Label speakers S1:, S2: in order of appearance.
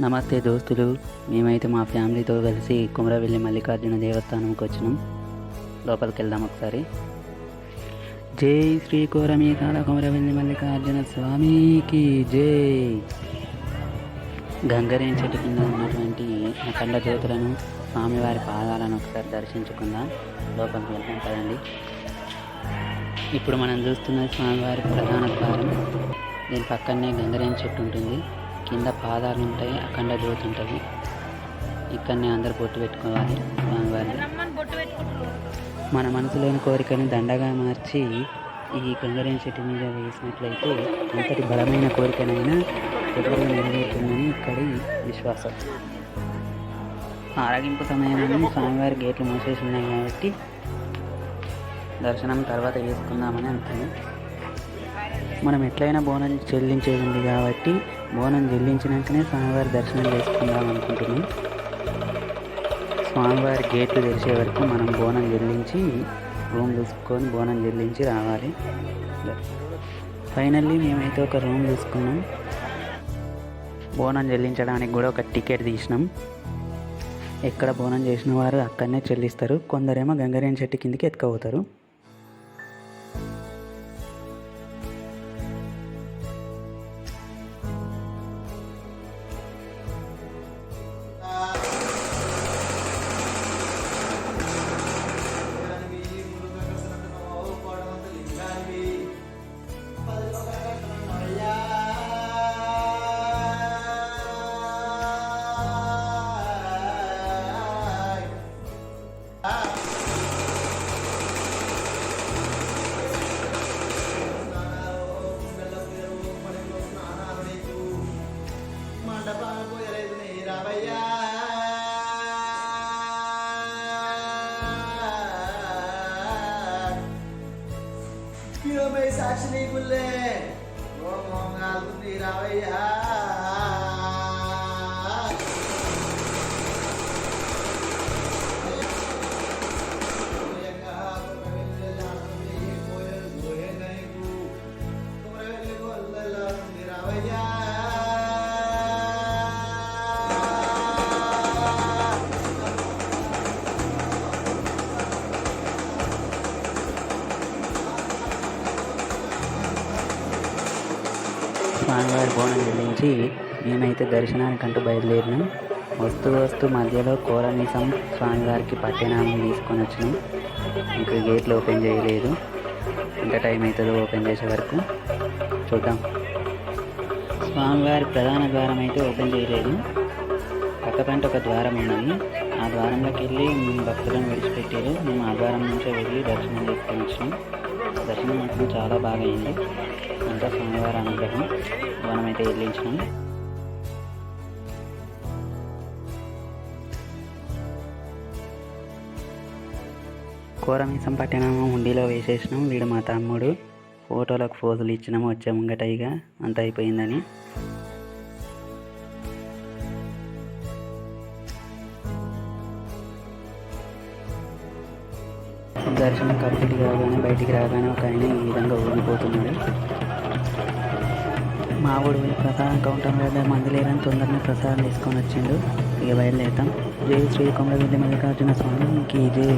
S1: నమస్తే దోస్తులు. మేమైతే మా ఫ్యామిలీతో కలిసి కుమరవెల్లి మల్లికార్జున దేవస్థానంకి వచ్చినాం. లోపలికి వెళ్దాం ఒకసారి. జై శ్రీ కోరమీకాల కుమరవెల్లి మల్లికార్జున స్వామికి జై. గంగరేం చెట్టు కింద ఉన్నటువంటి అఖండ జ్యోతులను స్వామివారి పాదాలను ఒకసారి దర్శించుకుందాం. లోపలికి వెళ్దాం కదండి ఇప్పుడు మనం చూస్తున్న స్వామివారి ప్రధాన ద్వారం. దీని పక్కనే గంగరేం చెట్టు ఉంటుంది. కింద పాదాలు ఉంటాయి అఖండ జ్యోతి ఉంటుంది. ఇక్కడనే అందరు బొట్టు పెట్టుకోవాలి స్వామివారిని. మన మనసులోని కోరికని దండగా మార్చి ఈ గంగరేం చెట్టు మీద వేసినట్లయితే అంతటి బలమైన కోరికనైనా తొందరగా నెరవేరుతుందని ఇక్కడి విశ్వాసం. ఆరగింపు సమయంలో స్వామివారి గేట్లు మూసేసి ఉన్నాయి కాబట్టి దర్శనం తర్వాత చేసుకుందామని అనుకున్నాం మనం ఎట్లయినా బోనం చెల్లించేది ఉంది కాబట్టి బోనం చెల్లించినాకనే స్వామివారి దర్శనం చేసుకుందాం అనుకుంటున్నాం. స్వామివారి గేట్లు తెరిచే వరకు మనం బోనం చెల్లించి రూమ్ చూసుకొని బోనం చెల్లించి రావాలి. ఫైనల్లీ మేమైతే ఒక రూమ్ తీసుకున్నాం బోనం చెల్లించడానికి కూడా ఒక టికెట్ తీసినాం. ఎక్కడ బోనం చేసిన వారు అక్కడనే చెల్లిస్తారు. కొందరేమో గంగరేణి చెట్టు కిందికి ఎత్తుకపోతారు.
S2: Anyways, actually, Gulen,
S1: స్వామివారి బోనం చెల్లించి మేమైతే దర్శనానికంటూ బయలుదేరినాం. వస్తూ వస్తూ మధ్యలో కోరనీసం స్వామివారికి పట్టణాన్ని తీసుకొని వచ్చినాం. ఇంకా గేట్లు ఓపెన్ చేయలేదు. ఎంత టైం అవుతుందో ఓపెన్ చేసే వరకు. చూద్దాం. స్వామివారి ప్రధాన ద్వారం అయితే ఓపెన్ చేయలేదు. పక్కపంట ఒక ద్వారం ఉన్నది. ఆ ద్వారంలోకి వెళ్ళి మేము భక్తులను విడిచిపెట్టారు. మేము ఆ ద్వారం నుంచే వెళ్ళి దర్శనం చేసుకొని వచ్చినాం. దర్శనం మాత్రం చాలా బాగా అయింది. ఇంకా స్వామివారి అనుగ్రహం. మనమైతే వెళ్ళించినాం కూరమీసం పట్టినాము హుండీలో వేసేసినాం. వీడు మా తమ్ముడు. ఫోటోలకు ఫోజులు ఇచ్చినాము. వచ్చే ముంగటైగా అంత అయిపోయిందని. దర్శనం కంప్లీట్ కాగానే బయటికి రాగానే ఒక ఆయన ఈ విధంగా ఊగిపోతున్నాడు. మా ఊడు ప్రసాదం కౌంటర్ మీద మంది లేదని తొందరనే ప్రసాదం తీసుకొని వచ్చిండు. ఇక బయలుదేరుతాం. జై శ్రీ కొమరవెల్లి మల్లికార్జున స్వామికి ఇది